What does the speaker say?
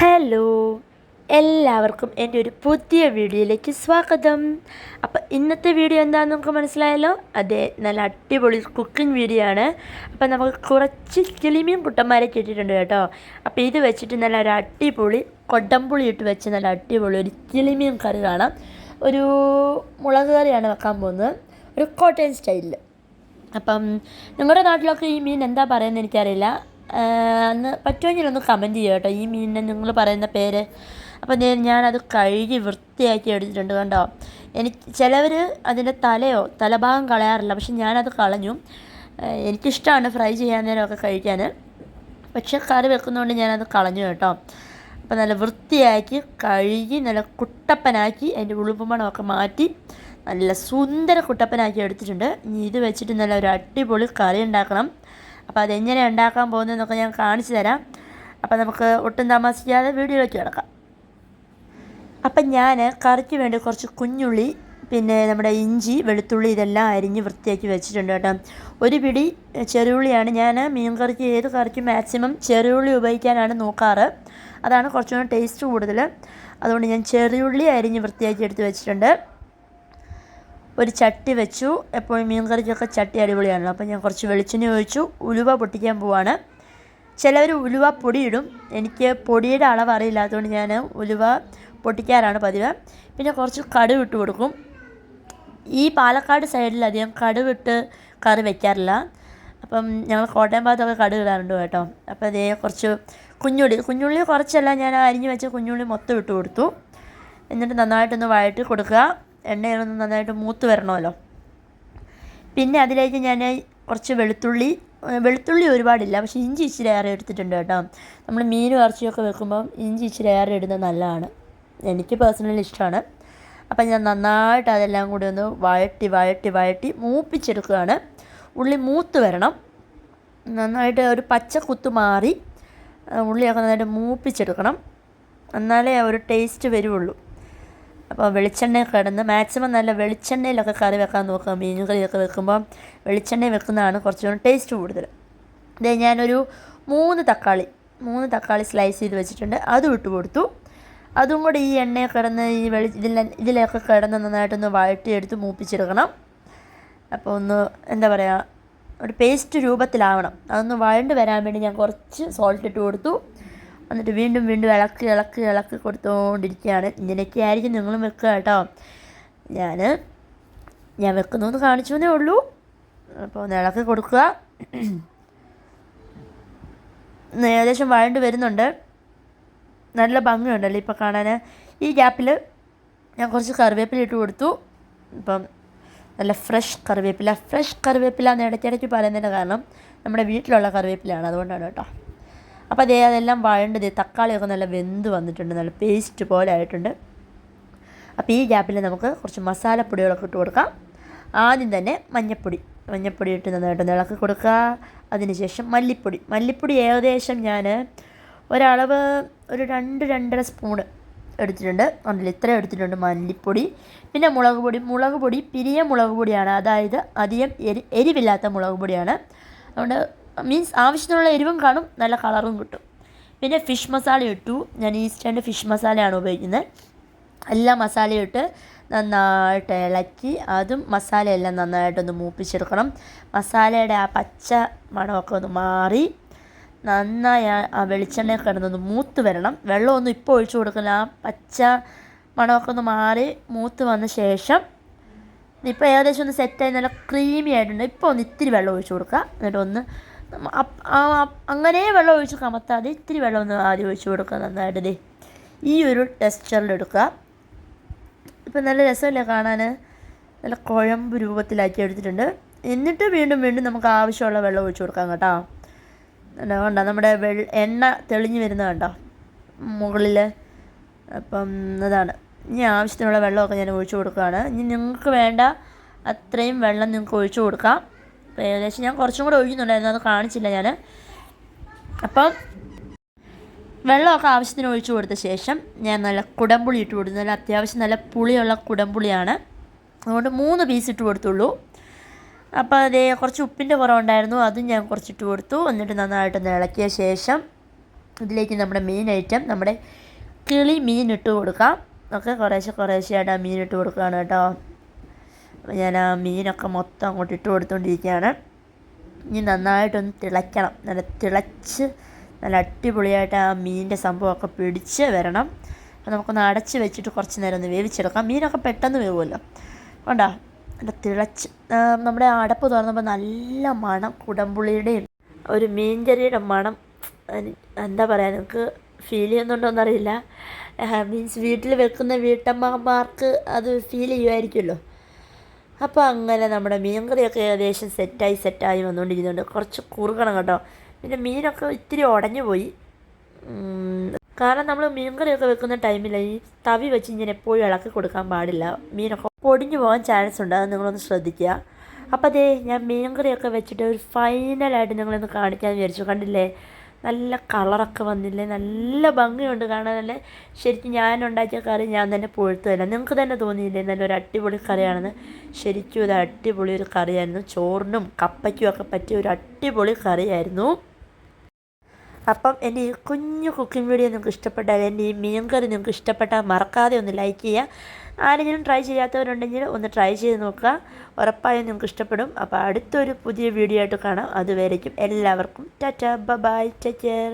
Hello എല്ലാവർക്കും എന്റെ ഒരു പുതിയ വീഡിയോയിലേക്ക് സ്വാഗതം. അപ്പോൾ ഇന്നത്തെ വീഡിയോ എന്താണെന്ന് നമുക്ക് മനസ്സിലായല്ലോ? അതെ നല്ല അടിപൊളി കുക്കിംഗ് വീഡിയോ ആണ്. അപ്പോൾ നമുക്ക് കുറച്ച് കിളിമീൻ കുട്ടന്മാരെ കിട്ടിയിട്ടുണ്ട് കേട്ടോ. അപ്പോൾ ഇത് വെച്ചിട്ട് നല്ല ഒരു അടിപൊളി കൊടംപുളി ഇട്ട് വെച്ച് നല്ല അടിപൊളി ഒരു കിളിമീൻ കറി കാണാം. ഒരു മുളക് കറിയാണ് വെക്കാൻ പോകുന്നത്. ഒരു കോട്ടയം സ്റ്റൈലിൽ അപ്പം നിങ്ങളുടെ നാട്ടിലൊക്കെ ഈ മീൻ എന്താ പറയുന്നത് എനിക്കറിയില്ല. അന്ന് പറ്റുമെങ്കിൽ ഒന്ന് കമന്റ് ചെയ്യുക കേട്ടോ. ഈ മീനിനെ നിങ്ങൾ പറയുന്ന പേര്. അപ്പം ദേ ഞാനത് കഴുകി വൃത്തിയാക്കി എടുത്തിട്ടുണ്ട് കണ്ടോ. എനിക്ക് ചിലവർ അതിന്റെ തലയോ തലഭാഗം കളയാറില്ല. പക്ഷെ ഞാനത് കളഞ്ഞു. എനിക്കിഷ്ടമാണ് ഫ്രൈ ചെയ്യാൻ നേരമൊക്കെ കഴിക്കാൻ പക്ഷെ കറി വെക്കുന്നതുകൊണ്ട് ഞാനത് കളഞ്ഞു കേട്ടോ. അപ്പോൾ നല്ല വൃത്തിയാക്കി കഴുകി നല്ല കുട്ടപ്പനാക്കി അതിന്റെ ഉളുപ്പുമണമൊക്കെ മാറ്റി നല്ല സുന്ദര കുട്ടപ്പനാക്കി എടുത്തിട്ടുണ്ട്. ഇനി ഇത് വെച്ചിട്ട് നല്ല ഒരു അടിപൊളി കറി ഉണ്ടാക്കണം. അപ്പോൾ അതെങ്ങനെ ഉണ്ടാക്കാൻ പോകുന്നതെന്നൊക്കെ ഞാൻ കാണിച്ചു തരാം. അപ്പോൾ നമുക്ക് ഒട്ടും താമസിക്കാതെ വീഡിയോയിലേക്ക് കിടക്കാം. അപ്പം ഞാൻ കറിക്ക് വേണ്ടി കുറച്ച് കുഞ്ഞുള്ളി പിന്നെ നമ്മുടെ ഇഞ്ചി വെളുത്തുള്ളി ഇതെല്ലാം അരിഞ്ഞ് വൃത്തിയാക്കി വെച്ചിട്ടുണ്ട് കേട്ടോ. ഒരു പിടി ചെറുള്ളിയാണ് ഞാൻ മീൻ കറിക്ക് ഏത് കറിക്കും മാക്സിമം ചെറുള്ളി ഉപയോഗിക്കാനാണ് നോക്കാറ്. അതാണ് കുറച്ചുകൂടി ടേസ്റ്റ് കൂടുതൽ അതുകൊണ്ട് ഞാൻ ചെറിയുള്ളി അരിഞ്ഞ് വൃത്തിയാക്കി എടുത്ത് വെച്ചിട്ടുണ്ട്. ഒരു ചട്ടി വെച്ചു. എപ്പോഴും മീൻ കറിക്കൊക്കെ ചട്ടി അടിപൊളിയാണല്ലോ. അപ്പോൾ ഞാൻ കുറച്ച് വെളിച്ചെണ്ണ ഒഴിച്ചു. ഉലുവ പൊട്ടിക്കാൻ പോവാണ്. ചിലവർ ഉലുവ പൊടിയിടും. എനിക്ക് പൊടിയുടെ അളവ് അറിയില്ലാത്തതുകൊണ്ട് ഞാൻ ഉലുവ പൊട്ടിക്കാറാണ് പതിവ്. പിന്നെ കുറച്ച് കടുക് ഇട്ട് കൊടുക്കും. ഈ പാലക്കാട് സൈഡിൽ അധികം കടുവിട്ട് കറി വയ്ക്കാറില്ല അപ്പം ഞങ്ങൾ കോട്ടയം ഭാഗത്തൊക്കെ കടുക് ഇടാറുണ്ട് കേട്ടോ. അപ്പോൾ അതേ കുറച്ച് കുഞ്ഞുള്ളി. കുഞ്ഞുള്ളി കുറച്ചല്ല. ഞാൻ അരിഞ്ഞ് വെച്ച കുഞ്ഞുള്ളി മൊത്തം ഇട്ട് കൊടുത്തു. എന്നിട്ട് നന്നായിട്ടൊന്ന് വഴറ്റി കൊടുക്കുക. എണ്ണയൊന്ന് നന്നായിട്ട് മൂത്ത് വരണമല്ലോ. പിന്നെ അതിലേക്ക് ഞാൻ കുറച്ച് വെളുത്തുള്ളി വെളുത്തുള്ളി ഒരുപാടില്ല പക്ഷേ ഇഞ്ചി ഇച്ചിരി ഏറെ എടുത്തിട്ടുണ്ട് കേട്ടോ. നമ്മൾ മീനും ഇറച്ചിയൊക്കെ വെക്കുമ്പം ഇഞ്ചി ഇച്ചിരി ഏറെ ഇടുന്നത് നല്ലതാണ്. എനിക്ക് പേഴ്സണലി ഇഷ്ടമാണ്. അപ്പം ഞാൻ നന്നായിട്ട് അതെല്ലാം കൂടി ഒന്ന് വഴട്ടി വഴട്ടി വഴട്ടി മൂപ്പിച്ചെടുക്കുകയാണ്. ഉള്ളി മൂത്ത് വരണം. നന്നായിട്ട് ഒരു പച്ച കുത്ത് മാറി ഉള്ളിയൊക്കെ നന്നായിട്ട് മൂപ്പിച്ചെടുക്കണം. എന്നാലേ ഒരു ടേസ്റ്റ് വരുള്ളൂ അപ്പോൾ വെളിച്ചെണ്ണ കിടന്ന് മാക്സിമം നല്ല വെളിച്ചെണ്ണയിലൊക്കെ കറി വെക്കാൻ നോക്കുക മീൻ കറിയൊക്കെ വെക്കുമ്പോൾ വെളിച്ചെണ്ണ വെക്കുന്നതാണ് കുറച്ചുകൂടി ടേസ്റ്റ് കൂടുതൽ. ഇത് ഞാനൊരു മൂന്ന് തക്കാളി മൂന്ന് തക്കാളി സ്ലൈസ് ചെയ്ത് വെച്ചിട്ടുണ്ട്. അതും ഇട്ട് കൊടുത്തു. അതും കൂടി ഈ എണ്ണയെ കിടന്ന് ഈ വെളി ഇതിലെ ഇതിലൊക്കെ കിടന്ന് നന്നായിട്ടൊന്ന് വഴട്ടിയെടുത്ത് മൂപ്പിച്ചെടുക്കണം. അപ്പോൾ ഒന്ന് എന്താ പറയുക ഒരു പേസ്റ്റ് രൂപത്തിലാവണം. അതൊന്ന് വഴണ്ട് വരാൻ വേണ്ടി ഞാൻ കുറച്ച് സോൾട്ട് ഇട്ട് കൊടുത്തു. എന്നിട്ട് വീണ്ടും വീണ്ടും ഇളക്കി ഇളക്കി ഇളക്കി കൊടുത്തുകൊണ്ടിരിക്കുകയാണ് ഇങ്ങനെയൊക്കെ ആയിരിക്കും നിങ്ങളും വെക്കുക കേട്ടോ. ഞാൻ ഞാൻ വെക്കുന്നതെന്ന് കാണിച്ചു എന്നേ ഉള്ളൂ. അപ്പോൾ ഒന്ന് ഇളക്കി കൊടുക്കുക. ഏകദേശം വഴണ്ട് വരുന്നുണ്ട്. നല്ല ഭംഗിയുണ്ടല്ലോ ഇപ്പോൾ കാണാൻ? ഈ ഗ്യാപ്പിൽ ഞാൻ കുറച്ച് കറിവേപ്പില ഇട്ട് കൊടുത്തു. ഇപ്പം നല്ല ഫ്രഷ് കറിവേപ്പില. ഫ്രഷ് കറിവേപ്പില എന്ന് ഇടയ്ക്കിടയ്ക്ക് പറയുന്നതിന്റെ കാരണം നമ്മുടെ വീട്ടിലുള്ള കറിവേപ്പിലയാണ്. അതുകൊണ്ടാണ് കേട്ടോ. അപ്പോൾ അതേ അതെല്ലാം വഴണ്ടത് തക്കാളിയൊക്കെ നല്ല വെന്ത് വന്നിട്ടുണ്ട് നല്ല പേസ്റ്റ് പോലെ ആയിട്ടുണ്ട്. അപ്പോൾ ഈ ഗ്യാപ്പിൽ നമുക്ക് കുറച്ച് മസാലപ്പൊടികളൊക്കെ ഇട്ട് കൊടുക്കാം. ആദ്യം തന്നെ മഞ്ഞൾപ്പൊടി മഞ്ഞൾപ്പൊടി ഇട്ട് നന്നായിട്ട് ഇളക്കി കൊടുക്കുക. അതിനുശേഷം മല്ലിപ്പൊടി മല്ലിപ്പൊടി ഏകദേശം ഞാൻ ഒരളവ് ഒരു രണ്ട് രണ്ടര സ്പൂണ് എടുത്തിട്ടുണ്ട്. അതിൽ ഇത്രയും എടുത്തിട്ടുണ്ട് മല്ലിപ്പൊടി. പിന്നെ മുളക് പൊടി മുളക് പൊടി പിരിയ മുളക് പൊടിയാണ്. അതായത് അധികം എരി എരിവില്ലാത്ത മുളക് പൊടിയാണ്. അതുകൊണ്ട് മീൻസ് ആവശ്യത്തിനുള്ള എരിവും കാണും നല്ല കളറും കിട്ടും. പിന്നെ ഫിഷ് മസാല ഇട്ടു. ഞാൻ ഈസ്റ്റേന്റെ ഫിഷ് മസാലയാണ് ഉപയോഗിക്കുന്നത്. എല്ലാ മസാലയും ഇട്ട് നന്നായിട്ട് ഇളക്കി അതും മസാലയെല്ലാം നന്നായിട്ടൊന്ന് മൂപ്പിച്ചെടുക്കണം. മസാലയുടെ ആ പച്ച മണമൊക്കെ ഒന്ന് മാറി നന്നായി ആ- വെളിച്ചെണ്ണ കിടന്നൊന്ന് മൂത്ത് വരണം. വെള്ളമൊന്നും ഇപ്പോൾ ഒഴിച്ചു കൊടുക്കില്ല ആ പച്ച മണമൊക്കെ ഒന്ന് മാറി മൂത്ത് വന്ന ശേഷം ഇപ്പോൾ ഏകദേശം ഒന്ന് സെറ്റായി നല്ല ക്രീമി ആയിട്ടുണ്ട്. ഇപ്പോൾ ഒന്ന് ഇത്തിരി വെള്ളം ഒഴിച്ചു കൊടുക്കുക. എന്നിട്ട് ഒന്ന് അങ്ങനെ വെള്ളം ഒഴിച്ച് കമത്താതെ ഇത്തിരി വെള്ളം ഒന്ന് ആദ്യം ഒഴിച്ച് കൊടുക്കുക നന്നായിട്ട് ഈ ഒരു ടെക്സ്ചറിൽ എടുക്കുക. ഇപ്പം നല്ല രസമല്ലേ കാണാൻ നല്ല കുഴമ്പ് രൂപത്തിലാക്കി എടുത്തിട്ടുണ്ട്. എന്നിട്ട് വീണ്ടും വീണ്ടും നമുക്ക് ആവശ്യമുള്ള വെള്ളം ഒഴിച്ച് കൊടുക്കാം കേട്ടോ. കണ്ടോ നമ്മുടെ വെള്ള എണ്ണ തെളിഞ്ഞ് വരുന്നത് കണ്ടോ? മുകളിൽ അപ്പം അതാണ്. ഇനി ആവശ്യത്തിനുള്ള വെള്ളമൊക്കെ ഞാൻ ഒഴിച്ചു കൊടുക്കുകയാണ്. ഇനി നിങ്ങൾക്ക് വേണ്ട അത്രയും വെള്ളം നിങ്ങൾക്ക് ഒഴിച്ചു കൊടുക്കാം. ഏകദേശം ഞാൻ കുറച്ചും കൂടെ ഒഴിക്കുന്നുണ്ടായിരുന്നു അത് കാണിച്ചില്ല ഞാൻ അപ്പം വെള്ളമൊക്കെ ആവശ്യത്തിന് ഒഴിച്ചു കൊടുത്ത ശേഷം ഞാൻ നല്ല കുടംപുളി ഇട്ട് കൊടുത്തു. നല്ല അത്യാവശ്യം നല്ല പുളിയുള്ള കുടംപുളിയാണ്. അതുകൊണ്ട് മൂന്ന് പീസ് ഇട്ട് കൊടുത്തുള്ളൂ. അപ്പോൾ അതേ കുറച്ച് ഉപ്പിന്റെ കുറവുണ്ടായിരുന്നു. അതും ഞാൻ കുറച്ചിട്ട് കൊടുത്തു. എന്നിട്ട് നന്നായിട്ട് ഇളക്കിയ ശേഷം ഇതിലേക്ക് നമ്മുടെ മെയിൻ ഐറ്റം നമ്മുടെ കിളി മീൻ ഇട്ട് കൊടുക്കാം. ഒക്കെ കുറേശ്ശെ കുറേശ്ശെയായിട്ട് ആ മീൻ ഇട്ട് കൊടുക്കുകയാണ് കേട്ടോ. അപ്പോൾ ഞാൻ ആ മീനൊക്കെ മൊത്തം അങ്ങോട്ട് ഇട്ട് കൊടുത്തുകൊണ്ടിരിക്കുകയാണ് ഇനി നന്നായിട്ടൊന്ന് തിളയ്ക്കണം. നല്ല തിളച്ച് നല്ല അടിപൊളിയായിട്ട് ആ മീനിന്റെ സംഭവമൊക്കെ പിടിച്ച് വരണം. അപ്പോൾ നമുക്കൊന്ന് അടച്ച് വെച്ചിട്ട് കുറച്ച് നേരം ഒന്ന് വേവിച്ചെടുക്കാം. മീനൊക്കെ പെട്ടെന്ന് വേവുമല്ലോ. കണ്ടോ? നല്ല തിളച്ച്. നമ്മുടെ അടപ്പ് തുറന്നപ്പോൾ നല്ല മണം കുടംപുളിയുടെയും ഒരു മീൻകറിയുടെ മണം. എന്താ പറയുക നിങ്ങൾക്ക് ഫീൽ ചെയ്യുന്നുണ്ടോയെന്നറിയില്ല മീൻസ് വീട്ടിൽ വെക്കുന്ന വീട്ടമ്മമാർക്ക് അത് ഫീൽ ചെയ്യുമായിരിക്കുമല്ലോ. അപ്പോൾ അങ്ങനെ നമ്മുടെ മീൻകറിയൊക്കെ ഏകദേശം സെറ്റായി സെറ്റായി വന്നുകൊണ്ടിരിക്കുന്നുണ്ട് കുറച്ച് കുറുകണം കേട്ടോ. പിന്നെ മീനൊക്കെ ഇത്തിരി ഉടഞ്ഞു പോയി. കാരണം നമ്മൾ മീൻകറിയൊക്കെ വെക്കുന്ന ടൈമിൽ ഈ തവി വെച്ച് ഇങ്ങനെ എപ്പോഴും ഇളക്കി കൊടുക്കാൻ പാടില്ല. മീനൊക്കെ പൊടിഞ്ഞു പോകാൻ ചാൻസ് ഉണ്ട്. അത് നിങ്ങളൊന്ന് ശ്രദ്ധിക്കുക. അപ്പോൾ അതേ ഞാൻ മീൻകറിയൊക്കെ വെച്ചിട്ട് ഒരു ഫൈനലായിട്ട് നിങ്ങളൊന്ന് കാണിക്കാൻ വിചാരിച്ചു. കണ്ടില്ലേ? നല്ല കളറൊക്കെ വന്നില്ലേ? നല്ല ഭംഗിയുണ്ട് കാണാനല്ലേ? ശരിക്കും ഞാൻ ഉണ്ടാക്കിയ കറി ഞാൻ തന്നെ പൊഴുത്തതല്ല. നിങ്ങൾക്ക് തന്നെ തോന്നിയില്ലേ? നല്ലൊരു അടിപൊളി കറിയാണെന്ന്. ശരിക്കും ഒരു അടിപൊളി ഒരു കറിയായിരുന്നു. ചോറിനും കപ്പയ്ക്കും ഒക്കെ പറ്റിയ ഒരു അടിപൊളി കറിയായിരുന്നു. അപ്പം എന്റെ ഈ കുഞ്ഞു കുക്കിംഗ് വീഡിയോ നിങ്ങൾക്ക് ഇഷ്ടപ്പെട്ടാൽ എന്റെ ഈ മീൻ കറി നിങ്ങൾക്ക് ഇഷ്ടപ്പെട്ടാൽ മറക്കാതെ ഒന്ന് ലൈക്ക് ചെയ്യുക. ആരെങ്കിലും ട്രൈ ചെയ്യാത്തവരുണ്ടെങ്കിൽ ഒന്ന് ട്രൈ ചെയ്ത് നോക്കുക. ഉറപ്പായും നിങ്ങൾക്ക് ഇഷ്ടപ്പെടും. അപ്പോൾ അടുത്തൊരു പുതിയ വീഡിയോ ആയിട്ട് കാണാം. അതുവരേക്കും എല്ലാവർക്കും. Tata bye take care